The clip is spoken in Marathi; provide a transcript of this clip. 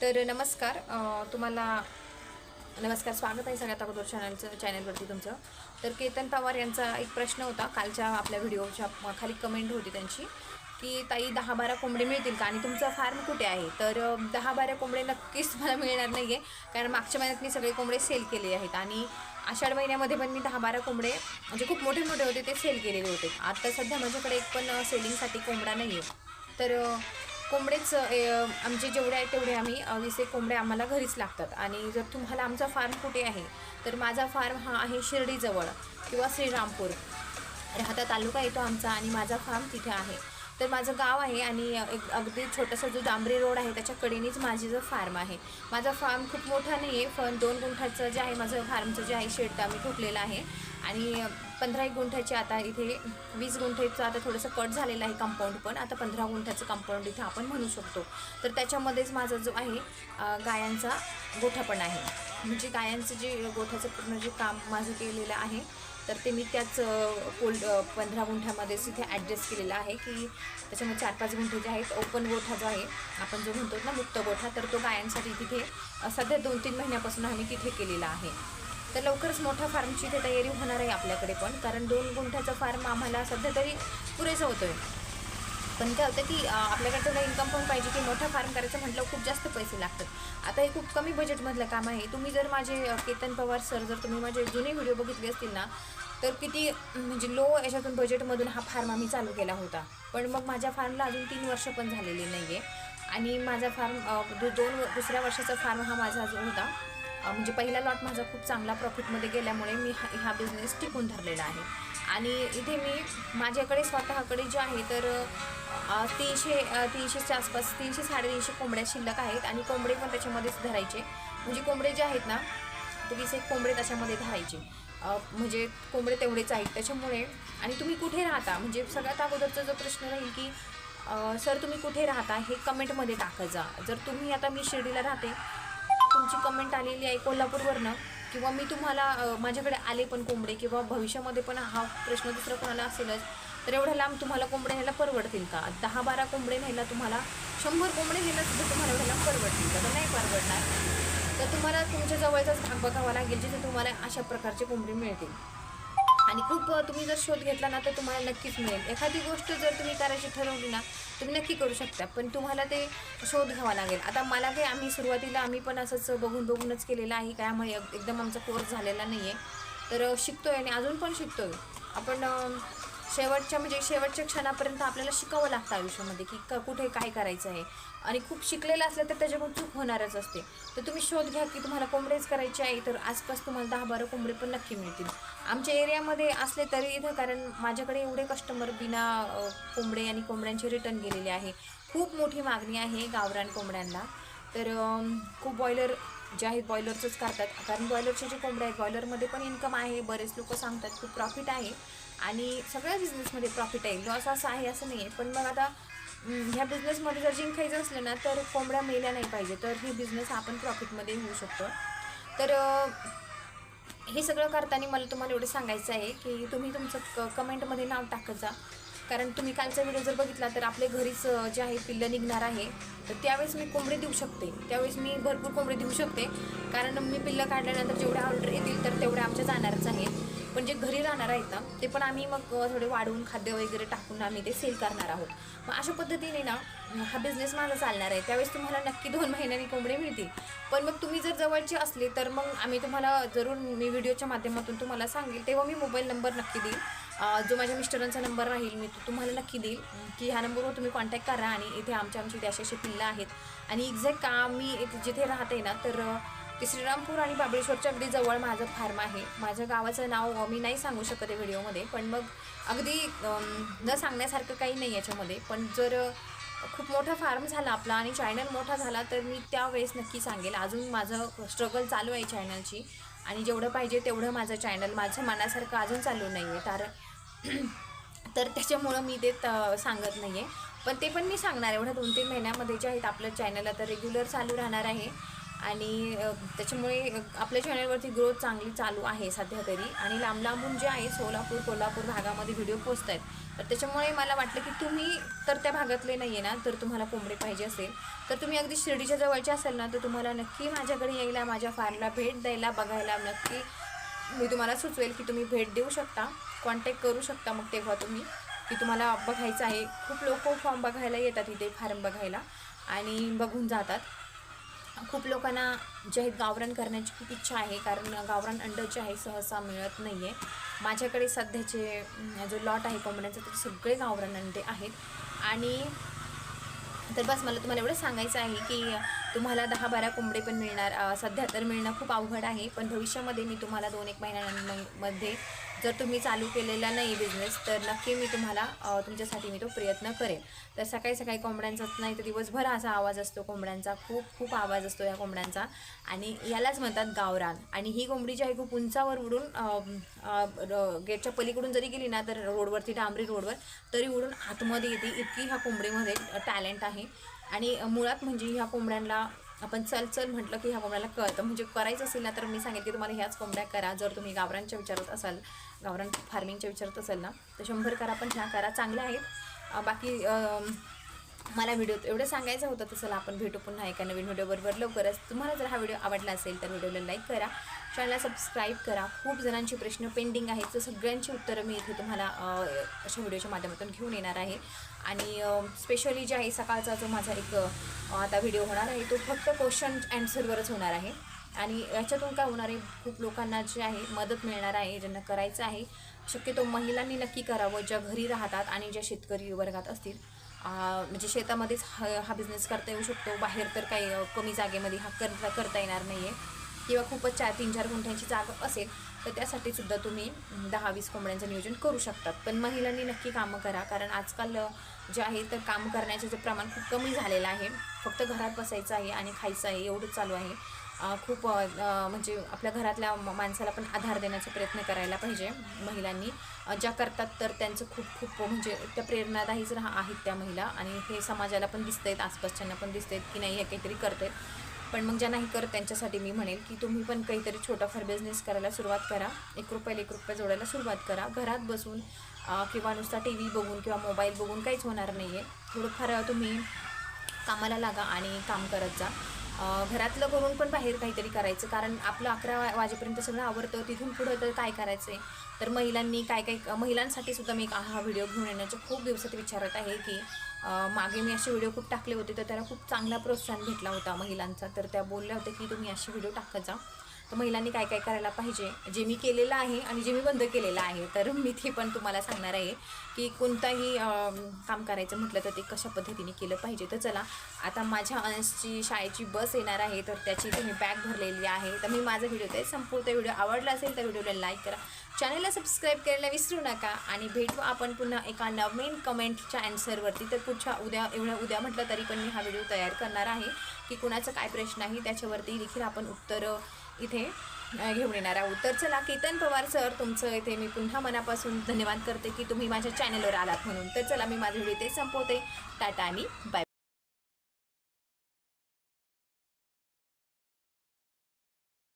तर नमस्कार तुम्हाला नमस्कार स्वागत आहे सगळ्यात अगोदर चॅनलचं चॅनलवरती तुमचं. तर केतन पवार यांचा एक प्रश्न होता कालच्या आपल्या व्हिडिओच्या खाली कमेंट होती त्यांची की ताई दहा बारा कोंबडे मिळतील का? आणि तुमचा फार्म कुठे आहे? तर दहा बारा कोंबडे नक्कीच मला मिळणार नाही आहे कारण मागच्या महिन्यात मी सगळे कोंबडे सेल केले आहेत. आणि आषाढ महिन्यामध्ये पण मी दहा बारा कोंबडे म्हणजे खूप मोठे मोठे होते ते सेल केलेले होते. आता सध्या माझ्याकडे एक पण सेलिंगसाठी कोंबडा नाही आहे तर कोंबडेच आमचे जेवढे आहेत तेवढे आम्ही अ, वीस एक कोंबडे आम्हाला घरीच लागतात. आणि जर तुम्हाला आमचा फार्म कुठे आहे तर माझा फार्म हा आहे शिर्डीजवळ किंवा श्रीरामपूर. राहता तालुका येतो आमचा आणि माझा फार्म तिथे आहे. तर माझं गाव आहे आणि एक अगदी छोटासा जो डांबरी रोड आहे त्याच्या कडेनेच माझी जो फार्म आहे. माझा फार्म खूप मोठा नाही आहे पण दोन गुंठाचं जे आहे माझं फार्मचं जे आहे शेड आम्ही ठोकलेलं आहे. आणि पंधरा एक गुंठ्याची आता इथे वीस गुंठेचं आता थोडंसं कट झालेलं आहे कंपाऊंड पण. आता पंधरा गुंठ्याचं कंपाऊंड इथे आपण म्हणू शकतो. तर त्याच्यामध्येच माझा जो आहे गायांचा गोठा पण आहे. म्हणजे गायांचं जे गोठ्याचं पूर्ण जे काम माझं केलेलं आहे तर ते मी त्याच कोल्ड पंधरा गुंठ्यामध्येच इथे ॲडजस्ट केलेलं आहे की त्याच्यामध्ये चार पाच गुंठे जे आहेत ओपन गोठा जो आहे आपण जो म्हणतो ना मुक्त गोठा तर तो गायांसाठी तिथे सध्या दोन तीन महिन्यापासून आम्ही तिथे केलेला आहे. तर लवकरच मोठ्या फार्मची इथे तयारी होणार आहे आपल्याकडे पण कारण दोन गुंठ्याचा फार्म आम्हाला सध्या तरी पुरेसं होतो आहे पण काय होतं की आपल्याकडे तेवढा इन्कम पण पाहिजे की मोठा फार्म करायचं म्हटलं खूप जास्त पैसे लागतात. आता हे खूप कमी बजेटमधलं काम आहे. तुम्ही जर माझे केतन पवार सर जर तुम्ही माझे जुने व्हिडिओ बघितले असतील ना तर किती म्हणजे लो याच्यातून बजेटमधून हा फार्म आम्ही चालू केला होता. पण मग माझ्या फार्मला अजून तीन वर्ष पण झालेली नाही आहे आणि माझा फार्म दो- दोन दुसऱ्या वर्षाचा फार्म हा माझा अजून होता. म्हणजे पहिला लॉट माझा खूप चांगला प्रॉफिटमध्ये गेल्यामुळे मी हा हा बिझनेस टिकून धरलेला आहे. आणि इथे मी माझ्याकडे स्वतःकडे जे आहे तर तीनशे तीनशेच्या आसपास तीनशे साडेतीनशे कोंबड्या शिल्लक आहेत आणि कोंबडे पण त्याच्यामध्येच धरायचे. म्हणजे कोंबडे जे आहेत ना ते वीस एक कोंबडे त्याच्यामध्ये धरायचे. म्हणजे कोंबडे तेवढेच आहेत त्याच्यामुळे. आणि तुम्ही कुठे राहता? म्हणजे सगळ्यात अगोदरचा जो प्रश्न राहील की सर तुम्ही कुठे राहता हे कमेंटमध्ये टाकत जा. जर तुम्ही आता मी शिर्डीला राहते तुमची कमेंट आलेली आहे कोल्हापूरवरनं. किंवा मी तुम्हाला माझ्याकडे आले पण कोंबडे किंवा भविष्यामध्ये पण हा प्रश्न दुसरा कोणाला असेलच तर एवढ्या लांब तुम्हाला कोंबडे न्यायला परवडतील का? दहा बारा कोंबडे न्यायला तुम्हाला शंभर कोंबडे न्यायला सुद्धा तुम्हाला एवढ्या लांब परवडतील का? तर नाही परवडणार. तर तुम्हाला तुमच्या जवळचाच भाग बघावा लागेल जिथे तुम्हाला अशा प्रकारचे कोंबडे मिळतील. आणि खूप तुम्ही जर शोध घेतला ना तर तुम्हाला नक्कीच मिळेल. एखादी गोष्ट जर तुम्ही करायची ठरवली ना तुम्ही नक्की करू शकता. पण तुम्हाला ते शोध घ्यावा लागेल. आता मला काही आम्ही सुरुवातीला आम्ही पण असंच बघून बघूनच केलेलं आहे. त्यामुळे एक- एकदम आमचा कोर्स झालेला नाही आहे तर शिकतोय आणि अजून पण शिकतोय. आपण शेवटच्या म्हणजे शेवटच्या क्षणापर्यंत आपल्याला शिकावं लागतं आयुष्यामध्ये की क कुठे काय करायचं आहे. आणि खूप शिकलेलं असलं तर त्याच्याकडून चूक होणारच असते. तर तुम्ही शोध घ्या की तुम्हाला कोंबडेच करायचे आहे तर आसपास तुम्हाला दहा बारा कोंबडे पण नक्की मिळतील. आमच्या एरियामध्ये असले तरी इथं कारण माझ्याकडे एवढे कस्टमर बिना कोंबडे आणि कोंबड्यांचे रिटर्न गेलेले आहे. खूप मोठी मागणी आहे गावरान कोंबड्यांना. तर खूप बॉयलर जे आहेत बॉयलरचंच करतात. कारण बॉयलरचे जे कोंबडे आहेत बॉयलरमध्ये पण इन्कम आहे. बरेच लोक सांगतात खूप प्रॉफिट आहे. आणि सगळ्या बिझनेसमध्ये प्रॉफिट आहे. लॉस असं आहे असं नाही आहे पण मग आता ह्या बिझनेसमध्ये जर जिंकायचं असलं ना तर कोंबड्या मेल्या नाही पाहिजे. तर ही बिझनेस आपण प्रॉफिटमध्ये होऊ शकतो. तर हे सगळं करताना मला तुम्हाला एवढं सांगायचं आहे की तुम्ही तुमचं क कमेंटमध्ये नाव टाकत जा. कारण तुम्ही कालचा व्हिडिओ जर बघितला तर आपले घरीच जे आहे पिल्लं निघणार आहे. तर त्यावेळेस मी कोंबडी देऊ शकते. त्यावेळेस मी भरपूर कोंबडी देऊ शकते. कारण मी पिल्लं काढल्यानंतर जेवढ्या ऑर्डर येतील तर तेवढ्या आमच्या जाणारच आहेत पण जे घरी राहणार आहेत ना ते पण आम्ही मग थोडे वाढवून खाद्य वगैरे टाकून आम्ही ते सेल करणार आहोत. मग अशा पद्धतीने ना हा बिझनेस माझा चालणार आहे. त्यावेळेस तुम्हाला नक्की दोन महिन्यांनी कोंबडे मिळतील. पण मग तुम्ही जर जवळचे असले तर मग आम्ही तुम्हाला जरूर मी व्हिडिओच्या माध्यमातून तुम्हाला सांगेल. तेव्हा मी मोबाईल नंबर नक्की देईल. जो माझ्या मिस्टरांचा नंबर राहील मी तो तुम्हाला नक्की देईल. की ह्या नंबरवर तुम्ही कॉन्टॅक्ट करा आणि इथे आमच्या आमची इथे अशी पिल्लं आहेत. आणि एक्झॅक्ट का मी जिथे राहते ना तर की श्रीरामपूर आणि बाबळेश्वरच्या अगदी जवळ माझं फार्म आहे. माझ्या गावाचं नाव मी नाही सांगू शकत आहे व्हिडिओमध्ये पण मग अगदी न सांगण्यासारखं काही नाही याच्यामध्ये. पण जर खूप मोठा फार्म झाला आपला आणि चॅनल मोठा झाला तर मी त्यावेळेस नक्की सांगेल. अजून माझं स्ट्रगल चालू आहे चॅनलची. आणि जेवढं पाहिजे तेवढं माझं चॅनल माझं मनासारखं अजून चालू नाही आहे तर तर त्याच्यामुळं मी ते त- सांगत नाही आहे पण ते पण मी सांगणार एवढ्या दोन तीन महिन्यामध्ये जे आहेत आपलं चॅनल. आता रेग्युलर चालू राहणार आहे. आणि त्याच्यामुळे आपल्या चॅनलवरती ग्रोथ चांगली चालू आहे सध्या तरी. आणि लांब लांबून जे आहे सोलापूर कोल्हापूर भागामध्ये व्हिडिओ पोचत आहेत. तर त्याच्यामुळे मला वाटलं की तुम्ही तर त्या भागातले नाही आहे ना तर तुम्हाला कोंबडे पाहिजे असेल. तर तुम्ही अगदी शिर्डीच्या जवळचे असेल ना तर तुम्हाला नक्की माझ्याकडे यायला माझ्या फार्मला भेट द्यायला बघायला नक्की मी तुम्हाला सुचवेल की तुम्ही भेट देऊ शकता. कॉन्टॅक्ट करू शकता मग तेव्हा तुम्ही की तुम्हाला बघायचं आहे. खूप लोक फॉर्म बघायला येतात इथे फार्म बघायला. आणि बघून जातात. खूप लोकांना जे आहेत गावरान करण्याची खूप इच्छा आहे कारण गावरान अंड जे आहे सहसा मिळत नाही आहे माझ्याकडे सध्याचे जो लॉट आहे कोंबड्यांचा ते सगळे गावरान अंडे आहेत. आणि तर बस मला तुम्हाला एवढं सांगायचं आहे की तुम्हाला दहा बारा कोंबडे पण मिळणार. सध्या तर मिळणं खूप अवघड आहे पण भविष्यामध्ये मी तुम्हाला दोन एक महिन्यांमध्ये जर तुम्ही चालू केलेला नाही बिझनेस तर नक्की मी तुम्हाला तुमच्यासाठी मी तो प्रयत्न करेन. तर सकाळी सकाळी कोंबड्यांचाच नाही तर दिवसभर असा आवाज असतो कोंबड्यांचा खूप खूप आवाज असतो या कोंबड्यांचा. आणि यालाच म्हणतात गावरान. आणि ही कोंबडी जी आहे खूप उंचावर उडून र- गेटच्या पलीकडून जरी गेली ना तर रोडवरती डांबरी रोडवर तरी उडून आतमध्ये येते. इतकी ह्या कोंबडीमध्ये टॅलेंट आहे. आणि मुळात म्हणजे ह्या कोंबड्यांना आपण चल चल म्हटलं की ह्या कोंबड्याला कळतं. म्हणजे करायचं असेल ना तर मी सांगेन की तुम्हाला ह्याच कोंबड्या करा. जर तुम्ही गावरांच्या विचारत असाल गावरान फार्मिंगच्या विचारत असेल ना तर शंभर करा पण ह्या करा. चांगल्या आहेत. बाकी मला व्हिडिओ एवढं सांगायचं होतं तर चला आपण भेटू पुन्हा एका नवीन व्हिडिओबरोबर लवकरच. तुम्हाला जर हा व्हिडिओ आवडला असेल तर व्हिडिओला लाईक करा. चॅनलला सबस्क्राईब करा. खूप जणांची प्रश्न पेंडिंग आहेत तर सगळ्यांची उत्तरं मी इथे तुम्हाला अशा व्हिडिओच्या माध्यमातून घेऊन येणार आहे. आणि स्पेशली जे आहे सकाळचा जो माझा एक आता व्हिडिओ होणार आहे तो फक्त क्वेश्चन अँसरवरच होणार आहे. आणि याच्यातून काय होणार आहे खूप लोकांना जे आहे मदत मिळणार आहे ज्यांना करायचं आहे. शक्यतो महिलांनी नक्की करावं ज्या घरी राहतात आणि ज्या शेतकरी वर्गात असतील. म्हणजे शेतामध्येच हा हा बिझनेस करता येऊ शकतो बाहेर तर काही कमी जागेमध्ये हा करता करता येणार नाही आहे किंवा खूपच चार तीन चार गुंठ्यांची जागा असेल तर त्यासाठी सुद्धा तुम्ही दहा वीस कोंबड्यांचं नियोजन करू शकतात. पण महिलांनी नक्की कामं करा कारण आजकाल जे आहे तर काम करण्याचं जे प्रमाण खूप कमी झालेलं आहे. फक्त घरात बसायचं आहे आणि खायचं आहे एवढंच चालू आहे. खूप म्हणजे आपल्या घरातल्या माणसाला पण आधार देण्याचा प्रयत्न करायला पाहिजे महिलांनी. ज्या करतात तर त्यांचं खूप खूप म्हणजे त्या प्रेरणादायीच राहा आहेत त्या महिला आणि हे समाजाला पण दिसत आहेत आसपासच्यांना पण दिसत आहेत की नाही हे काहीतरी करत आहेत पण मग ज्या नाही करत त्यांच्यासाठी मी म्हणेल की तुम्ही पण काहीतरी छोटाफार बिझनेस करायला सुरुवात करा. एक रुपयाला एक रुपया जोडायला सुरुवात करा. घरात बसून किंवा नुसता टी व्ही बघून किंवा मोबाईल बघून काहीच होणार नाही आहे थोडंफार तुम्ही कामाला लागा आणि काम करत जा. घरातलं करून पण बाहेर काहीतरी करायचं. कारण आपलं अकरा वाजेपर्यंत सगळं आवडतं तिथून पुढं तर काय करायचं आहे तर महिलांनी काय काय महिलांसाठी सुद्धा मी एक हा व्हिडिओ घेऊन येण्याच्या खूप दिवसात विचारत आहे की मागे मी असे व्हिडिओ खूप टाकले होते तर त्याला खूप चांगला प्रोत्साहन भेटला होता महिलांचा. तर त्या बोलल्या होत्या की तुम्ही असे व्हिडिओ टाकत जा. तर महिलांनी काय काय करायला पाहिजे? जे मी केलेलं आहे आणि जे मी बंद केलेलं आहे. तर मी ते पण तुम्हाला सांगणार आहे की कोणताही काम करायचं म्हटलं तर ते कशा पद्धतीने केलं पाहिजे. तर चला आता माझ्या अंशची शाळेची बस येणार आहे. तर त्याची तुम्ही बॅग भरलेली आहे. तर मी माझा व्हिडिओ ते संपूर्ण व्हिडिओ आवडला असेल तर व्हिडिओला लाईक करा. चॅनलला सबस्क्राईब करायला विसरू नका आणि भेटू आपण पुन्हा एका नवीन कमेंटच्या अँसरवरती तर पुढच्या उद्या एवढ्या उद्या म्हटलं तरी पण मी हा व्हिडिओ तयार करणार आहे. की कुणाचं काय प्रश्न आहे त्याच्यावरती देखील आपण उत्तर इथे घेऊन येणार आहोत. तर चला केतन पवार सर तुमचं इथे मी पुन्हा मनापासून धन्यवाद करते की तुम्ही माझ्या चॅनलवर आलात म्हणून. तर चला मी माझे व्हिडिओ ते संपवते. टाटा आणि बाय